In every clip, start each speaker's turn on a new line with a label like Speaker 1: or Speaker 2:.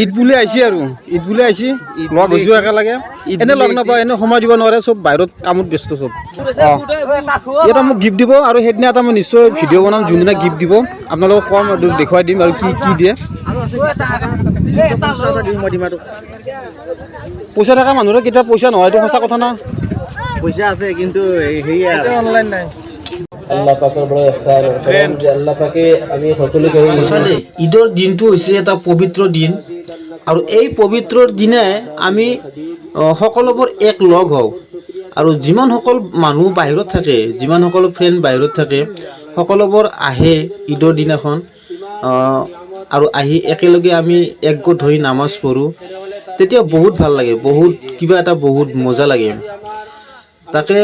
Speaker 1: ঈদ বুলি আহিছে আৰু। ঈদ বুলি আহিছে। লগ হৈছোঁ একেলগে এনে লগ নাপাওঁ এনে সময় দিব নোৱাৰে চব বাহিৰত কামত ব্যস্ত চব। অঁ। এটা মোক গিফ্ট দিব আৰু সেইদিনা এটা মই নিশ্চয় ভিডিঅ' বনাম যোনদিনা গিফ্ট দিব। আপোনালোকক ক'ম আৰু দেখুৱাই দিম আৰু কি কি দিয়ে। পইচা থকা মানুহৰ কেতিয়া পইচা নহয় এইটো সঁচা কথা না।
Speaker 2: পইচা আছে কিন্তু
Speaker 1: অনলাইন নাই।
Speaker 3: আল্লাহ পাকের বড় ইহসান ও করম যে আল্লাহ পাকে আমি সকলোকে
Speaker 1: ঈদৰ দিনটো হৈছে এটা পবিত্ৰ দিন। আৰু এই পবিত্ৰ দিনে আমি সকলোবোৰ এক লগ হওঁ। আৰু যিমানসকল মানুহ বাহিৰত থাকে যিমানসকল ফ্ৰেণ্ড বাহিৰত থাকে সকলোবোৰ আহে ঈদৰ দিনাখন আৰু আহি একেলগে আমি একগোট হৈ নামাজ পঢ়োঁ। তেতিয়া বহুত ভাল লাগে বহুত কিবা এটা বহুত মজা লাগে। তাকে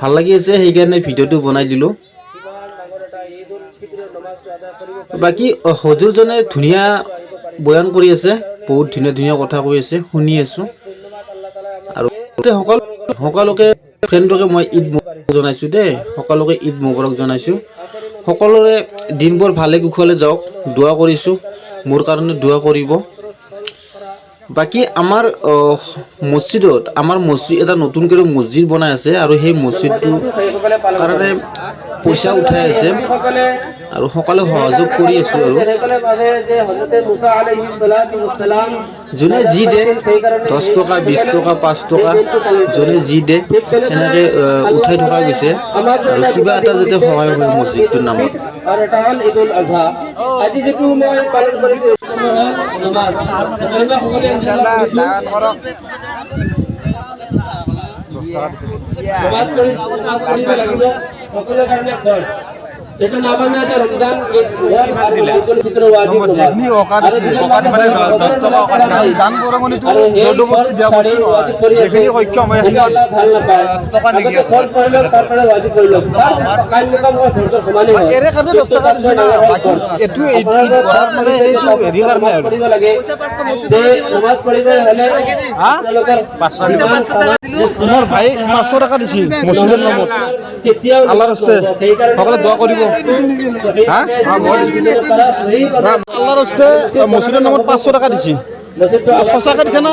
Speaker 1: ভাল লাগি আছে সেইকাৰণে ভিডিঅ'টো বনাই দিলোঁ। বাকী হজুৰজনে ধুনীয়া বয়ান কৰি আছে, বহুত ধুনীয়া ধুনীয়া কথা কৈ আছে, শুনি আছোঁ। আৰু সকল সকলো সকলোকে ফ্ৰেণ্ডকে মই ঈদ জনাইছোঁ দেই, সকলোকে ঈদ মোবাৰক জনাইছোঁ। সকলোৰে দিনবোৰ ভালে কুশলে যাওক, দোৱা কৰিছোঁ, মোৰ কাৰণে দোৱা কৰিব। বাকী আমাৰ মছজিদত, আমাৰ মছজিদ এটা নতুনকৈ মছজিদ বনাই আছে আৰু সেই মছজিদটো কাৰণে পইচা উঠাই আছে আৰু সকলোৱে সহযোগ কৰি আছোঁ আৰু। যোনে যি দিয়ে দহ টকা বিছ টকা, পাঁচ টকা, যোনে যি দিয়ে সেনেকৈ উঠাই থকা গৈছে। আৰু কিবা এটা যাতে সহায় হয় মছজিদটোৰ নামত।
Speaker 3: আজি যেটো মই পালন কৰিছো নমাজ সকলোৱে সকলোৱে ইনশাআল্লাহ নমাজ কৰি নমাজ কৰিব লাগিব সকলোৰে কাৰণে ফৰজ এটা নামাজ আছে রমজান এই ঘর আর ঈদুল ফিতর ওয়াজিব নমাজ আৰু যিটো
Speaker 1: দান বৰঙণিটো
Speaker 3: আৰু এই
Speaker 1: জবৰদস্তি বস্তু
Speaker 3: ৱাজিব কৰি আছে
Speaker 1: যিখিনি সক্ষম হয় সেইখিনি
Speaker 3: আল্লাহ ভালো নাপায় আগতে ফল কৰিলে তাৰপৰা ৱাজিব কৰি লওক কাইল কাম হোৱা সূৰ্য সমানেই হয়।
Speaker 1: এৰে কাৰণে দহ টকা দিছে না। বাকী এইটো এইটো মানে এইটো হেৰি কাৰণে আৰু।
Speaker 3: কৰিব লাগে যে নমাজ পঢ়িব হলে
Speaker 1: হা?
Speaker 3: আপোনালোকৰ
Speaker 1: মোৰ ভাই পাঁচশো টকা দিছে মছজিদৰ নামত।
Speaker 3: কেতিয়াও
Speaker 1: আল্লাহৰ হস্তে সকলোৱে দোৱা কৰিব হা? হস্তে মছজিদৰ নামত পাঁচশো টকা দিছে। সঁচাকৈ দিছে না?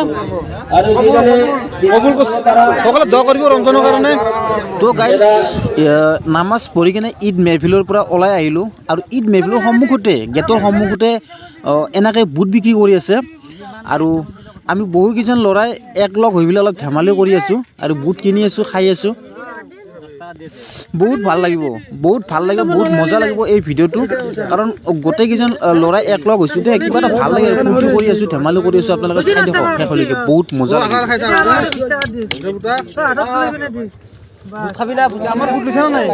Speaker 1: কবুল কৰিব ৰমজানৰ কাৰণে। তো গাইজ নামাজ পঢ়ি কিনে ঈদ মেহফিলৰ পৰা ওলাই আহিলোঁ আৰু ঈদ মেহফিলৰ সন্মুখতে, গেটৰ সন্মুখতে এনেকৈ বুট বিক্ৰী কৰি আছে। আৰু আমি বহুকেইজন ল'ৰাই একলগ হৈ পেলাই অলপ ধেমালি কৰি আছোঁ আৰু বুট কিনি আছোঁ, খাই আছোঁ। বহুত ভালো লাগিব বহুত ভালো লাগিব বহুত মজা লাগিব এই ভিডিঅ'টো। কাৰণ গোটেইকেইজন ল'ৰাই একলগ হৈছোঁ দেই কিবা এটা ভালো লাগে ফূৰ্তি কৰি আছোঁ ধেমালি কৰি আছোঁ আপোনালোকে চাই থাকক শেষলৈকে বহুত মজা লাগে আমাৰ বুট লৈছে নে নাই?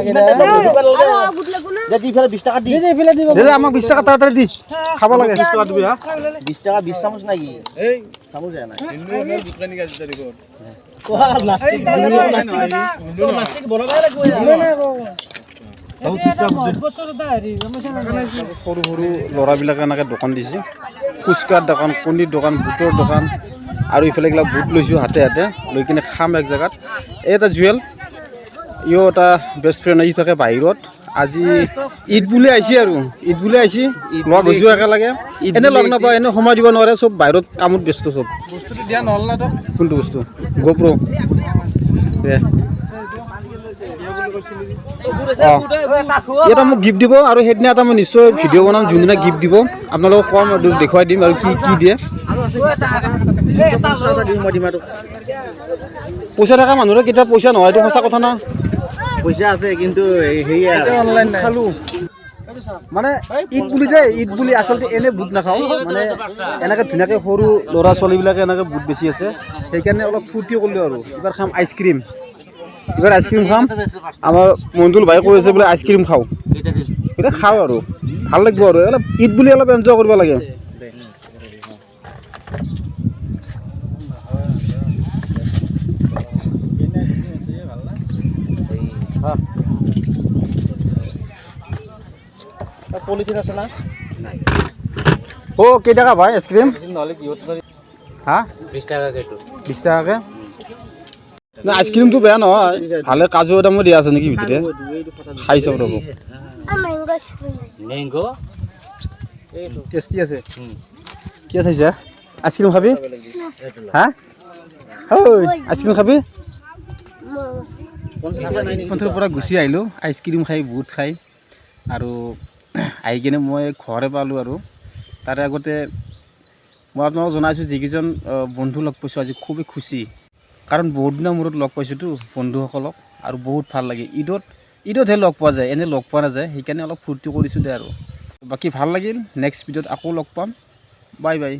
Speaker 1: দে আমাক বিশ টকা তাড়াতাড়ি দি। খাব লাগে। বিশ টকা দিবি হা
Speaker 2: বিশ টকা বিশ চামুচ নাকি চামুচ নাই।
Speaker 1: সৰু সৰু ল'ৰাবিলাকে এনেকৈ দোকান দিছে। ফুচকাৰ দোকান কণীৰ দোকান বুটৰ দোকান। আৰু ইফালে এইবিলাক বুট লৈছোঁ হাতে হাতে। লৈ কিনে খাম এক জেগাত। এই এটা জুৱেল। ইও এটা বেষ্ট ফ্ৰেণ্ড আহি থাকে বাহিৰত। আজি ঈদ বুলি আহিছে আৰু ঈদ বুলি আহিছে। লগ হৈছোঁ একেলগে। এনে লগ। নাপাওঁ এনে সময় দিব নোৱাৰে চব বাহিৰত কামত ব্যস্ত চব।
Speaker 2: বস্তুটো দিয়া নহ'ল না তো
Speaker 1: কোনটো বস্তু? গোপ্ৰ এটা মোক গিফ্ট দিব আৰু সেইদিনা এটা মই নিশ্চয় ভিডিঅ' বনাম যোনদিনা গিফ্ট দিব। আপোনালোকক ক'ম দেখুৱাই দিম আৰু কি কি দিয়ে। পইচা থকা মানুহৰ কেতিয়া পইচা নহয় এইটো সঁচা কথা না।
Speaker 2: পইচা আছে কিন্তু
Speaker 1: খালোঁ। মানে ঈদ বুলি দেই ঈদ বুলি আচলতে এনে বুট নাখাওঁ। মানে এনেকৈ ধুনীয়াকৈ সৰু ল'ৰা ছোৱালীবিলাকে এনেকৈ বুট বেছি আছে। সেইকাৰণে অলপ ফূৰ্তি কৰিলোঁ আৰু। এইবাৰ খাম আইচক্ৰীম এইবাৰ আইচক্ৰীম খাম। আমাৰ মণ্ডল ভাই কৈ আছে বোলে আইচক্ৰীম খাওঁ। এতিয়া খাওঁ আৰু। ভালো লাগিব আৰু। অলপ ঈদ বুলি অলপ এনজয় কৰিব লাগে।
Speaker 2: পলিথিন আছে না?
Speaker 1: অ' কেইটকা ভাই আইচক্ৰীম
Speaker 2: নহ'লে কিহত
Speaker 1: হা
Speaker 2: বিশ টকা কেইটো
Speaker 1: বিশ টকাকৈ নাই আইচক্ৰীমটো বেয়া নহয়। ভালে কাজু এটামো দিয়া আছে নেকি ভিতৰে খাই চাব ৰ'ব।
Speaker 2: মেংগ
Speaker 1: টেষ্টি আছে? কি চাইছা আইচক্ৰীম খাবি? হা? ঐ আইচক্ৰীম খাবি? পন্থৰ পৰা গুচি আহিলোঁ আইচক্ৰীম খাই বহুত খাই, আৰু আহি কিনে মই ঘৰে পালোঁ আৰু। তাৰে আগতে মই আপোনালোকক জনাইছোঁ, যিকেইজন বন্ধু লগ পাইছোঁ, আজি খুবেই খুচি। কাৰণ বহুত দিনৰ মূৰত লগ পাইছোঁতো বন্ধুসকলক, আৰু বহুত ভালো লাগে ঈদত, ঈদতহে লগ পোৱা যায় এনেই লগ পোৱা নাযায়, সেইকাৰণে অলপ ফূৰ্তি কৰিছোঁ দে আৰু। বাকী ভালো লাগিল নেক্সট ভিডিঅ'ত আকৌ লগ পাম। Bye bye.